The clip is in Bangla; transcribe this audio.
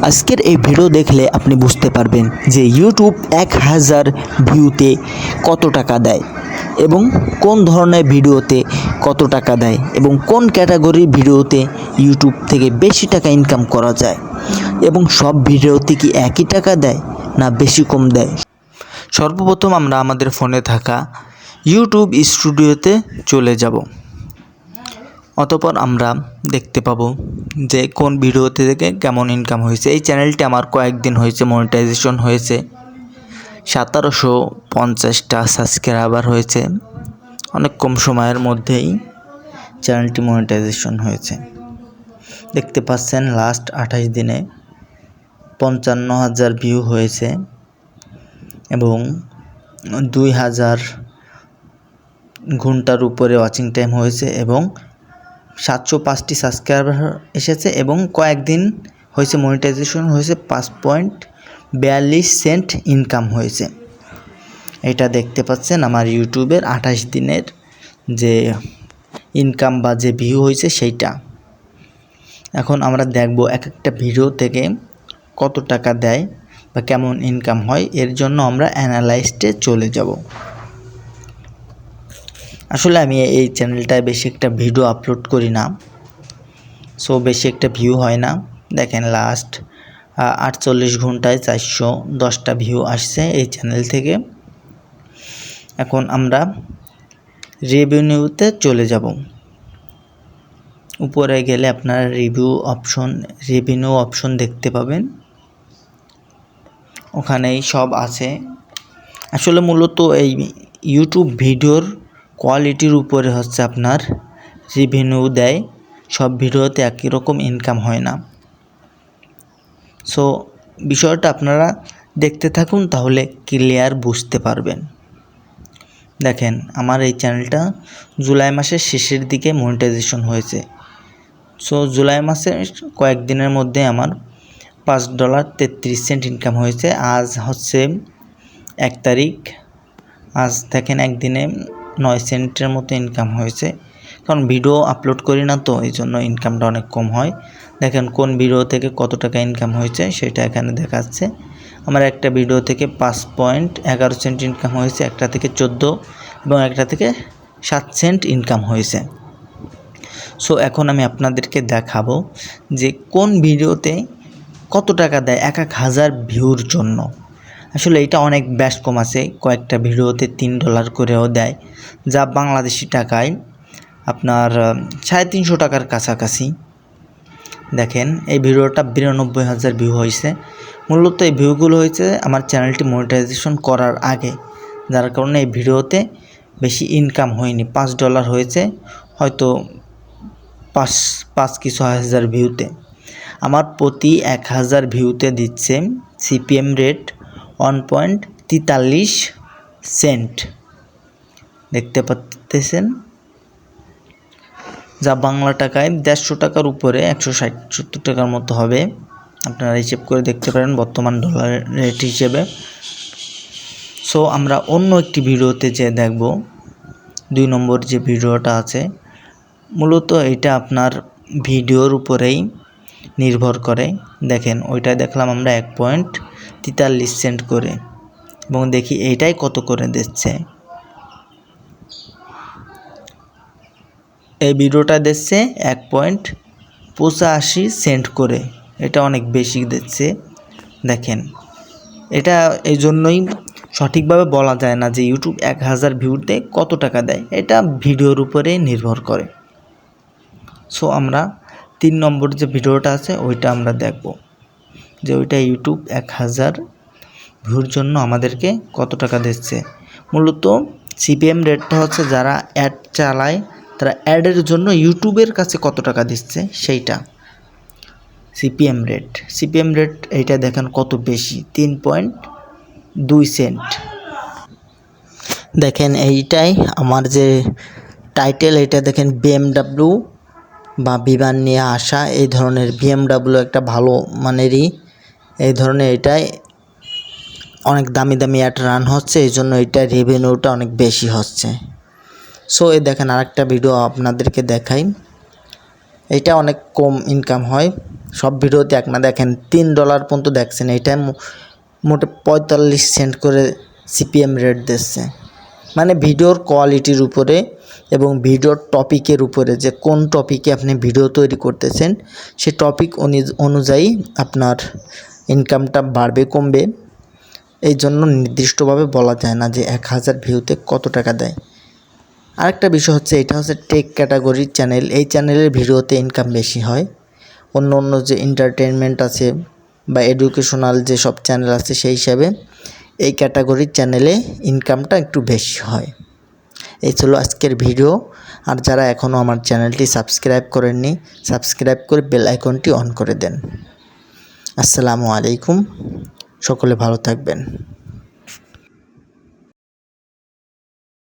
আজকের এই ভিডিও দেখলে আপনি বুঝতে পারবেন যে ইউটিউব এক হাজার ভিউতে কত টাকা দেয় এবং কোন ধরনের ভিডিওতে কত টাকা দেয় এবং কোন ক্যাটাগরির ভিডিওতে ইউটিউব থেকে বেশি টাকা ইনকাম করা যায় এবং সব ভিডিওতে কি একই টাকা দেয় না বেশি কম দেয়? সর্বপ্রথম আমরা আমাদের ফোনে থাকা ইউটিউব স্টুডিওতে চলে যাব। অতপর আমরা দেখতে পাবো যে কোন ভিডিওতে থেকে কেমন ইনকাম হয়েছে। এই চ্যানেলটি আমার কয়েকদিন হয়েছে মনিটাইজেশন হয়েছে। সতেরোশো পঞ্চাশটা সাবস্ক্রাইবার হয়েছে। অনেক কম সময়ের মধ্যেই চ্যানেলটি মনিটাইজেশন হয়েছে। দেখতে পাচ্ছেন লাস্ট আঠাশ দিনে পঞ্চান্ন হাজার ভিউ হয়েছে এবং দুই হাজার ঘণ্টার উপরে ওয়াচিং টাইম হয়েছে এবং সাতশো পাঁচটি সাবস্ক্রাইবার এসেছে এবং কয়েকদিন হয়েছে মনিটাইজেশন হয়েছে পাঁচ পয়েন্ট বিয়াল্লিশ সেন্ট ইনকাম হয়েছে। এটা দেখতে পাচ্ছেন আমার ইউটিউবের আঠাশ দিনের যে ইনকাম বা যে ভিউ হয়েছে সেইটা। এখন আমরা দেখব এক একটা ভিডিও থেকে কত টাকা দেয় বা কেমন ইনকাম হয়, এর জন্য আমরা অ্যানালাইস্টে চলে যাব। আসলে আমি এই চ্যানেলটায় বেশি একটা ভিডিও আপলোড করি না। সো বেশি একটা ভিউ হয় না। দেখেন লাস্ট আটচল্লিশ ঘন্টায় চারশো দশটা ভিউ আসছে এই চ্যানেল থেকে। এখন আমরা রেভিনিউতে চলে যাব। উপরে গেলে আপনারা রিভিউ অপশন রেভিনিউ অপশন দেখতে পাবেন। ওখানেই সব আছে। আসলে মূলত এই ইউটিউব ভিডিওর কোয়ালিটির উপরে হচ্ছে আপনার রেভিনিউ দেয়। সব ভিডিওতে একই রকম ইনকাম হয় না। সো বিষয়টা আপনারা দেখতে থাকুন, তাহলে ক্লিয়ার বুঝতে পারবেন। দেখেন, আমার এই চ্যানেলটা জুলাই মাসের শেষের দিকে মনিটাইজেশন হয়েছে। সো জুলাই মাসের কয়েকদিনের মধ্যে আমার পাঁচ ডলার তেত্রিশ সেন্ট ইনকাম হয়েছে। আজ হচ্ছে এক তারিখ। আজ দেখেন, একদিনে নয় সেন্টের মতো ইনকাম হয়েছে। কারণ ভিডিও আপলোড করি না তো এই জন্য ইনকামটা অনেক কম হয়। দেখেন কোন ভিডিও থেকে কত টাকা ইনকাম হয়েছে, সেটা এখানে দেখাচ্ছে। আমার একটা ভিডিও থেকে পাঁচ পয়েন্ট এগারো সেন্ট ইনকাম হয়েছে, একটা থেকে চোদ্দ এবং একটা থেকে সাত সেন্ট ইনকাম হয়েছে। সো এখন আমি আপনাদেরকে দেখাবো যে কোন ভিডিওতে কত টাকা দেয়, এক এক হাজার ভিউর জন্য। আসলে এটা অনেক ব্যাস কম আছে। কয়েকটা ভিডিওতে তিন ডলার করেও দেয়। যা বাংলাদেশি টাকায় আপনার সাড়ে তিনশো টাকার কাছাকাছি। দেখেন, এই ভিডিওটা বিরানব্বই হাজার ভিউ হয়েছে। মূলত এই ভিউগুলো হয়েছে আমার চ্যানেলটি মনিটাইজেশন করার আগে। যার কারণে এই ভিডিওতে বেশি ইনকাম হয়নি। পাঁচ ডলার হয়েছে, হয়তো পাঁচ পাঁচ কি ছয় হাজার ভিউতে আমার প্রতি এক হাজার ভিউতে দিচ্ছে সিপিএম রেট ওয়ান পয়েন্ট তেতাল্লিশ সেন্ট দেখতে পাচ্তেছেন? যা বাংলা টাকায় দেড়শো টাকার উপরে একশো ষাট টাকার মতো হবে। আপনারা হিসেব করে দেখতে পারেন বর্তমান ডলার রেট হিসেবে। সো আমরা অন্য একটি ভিডিওতে যে দেখব। দুই নম্বর যে ভিডিওটা আছে, মূলত এটা আপনার ভিডিওর উপরেই নির্ভর করে। দেখেন ওইটা দেখলাম আমরা এক পয়েন্ট তেতাল্লিশ সেন্ট করে। এবং দেখি এইটাই কত করে দিচ্ছে। এই ভিডিওটা দিচ্ছে এক পয়েন্ট পঁচাশি সেন্ট করে। এটা অনেক বেশি দিচ্ছে। দেখেন, এটা এই জন্যই সঠিকভাবে বলা যায় না যে ইউটিউব এক হাজার ভিউতে কত টাকা দেয়। এটা ভিডিওর উপরে নির্ভর করে। সো আমরা তিন নম্বর যে ভিডিওটা আছে, ওইটা আমরা দেখব। যে ওইটা ইউটিউব এক হাজার ভিউর জন্য আমাদেরকে কত টাকা দিচ্ছে। মূলত সিপিএম রেটটা হচ্ছে যারা অ্যাড চালায়, তারা অ্যাডের জন্য ইউটিউবের কাছে কত টাকা দিচ্ছে, সেইটা। সিপিএম রেট সিপিএম রেট এইটা দেখেন কত বেশি, তিন পয়েন্ট দুই সেন্ট দেখেন এইটাই আমার যে টাইটেল এটা দেখেন বিএমডাব্লিউ বা বিমান নিয়ে আসা, এই ধরনের বিএমডাব্লিউ একটা ভালো মানেরই, এই ধরনের এটাই অনেক দামি দামি অ্যাড রান হচ্ছে, এই জন্য এটা রেভিনিউটা অনেক বেশি হচ্ছে। সো এই দেখেন আরেকটা ভিডিও আপনাদেরকে দেখাই। এটা অনেক কম ইনকাম হয়। সব ভিডিওতে এক না দেখেন, তিন ডলার পর্যন্ত দেখছেন। মো- মোটে পঁয়তাল্লিশ সেন্ট করে সিপিএম রেট দিচ্ছে। মানে ভিডিওর কোয়ালিটির উপরে এবং ভিডিওর টপিকের উপরে যে কোন টপিকে আপনি ভিডিও তৈরি করতেছেন, সে টপিক অনুযায়ী আপনার ইনকামটা বাড়বে, কমবে। এই জন্য নির্দিষ্টভাবে বলা যায় না যে এক হাজার ভিউতে কত টাকা দেয়। আরেকটা বিষয় হচ্ছে, এটা হচ্ছে টেক ক্যাটাগরির চ্যানেল এই চ্যানেলের ভিডিওতে ইনকাম বেশি হয়। অন্য অন্য যে এন্টারটেনমেন্ট আছে বা এডুকেশনাল যে সব চ্যানেল আছে, সেই হিসাবে এই ক্যাটাগরির চ্যানেলে ইনকামটা একটু বেশি হয়। এই ছিল আজকের ভিডিও আর যারা এখনও আমার চ্যানেলটি সাবস্ক্রাইব করেননি সাবস্ক্রাইব করে বেল আইকনটি অন করে দেন। আসসালামু আলাইকুম। সকলে ভালো থাকবেন।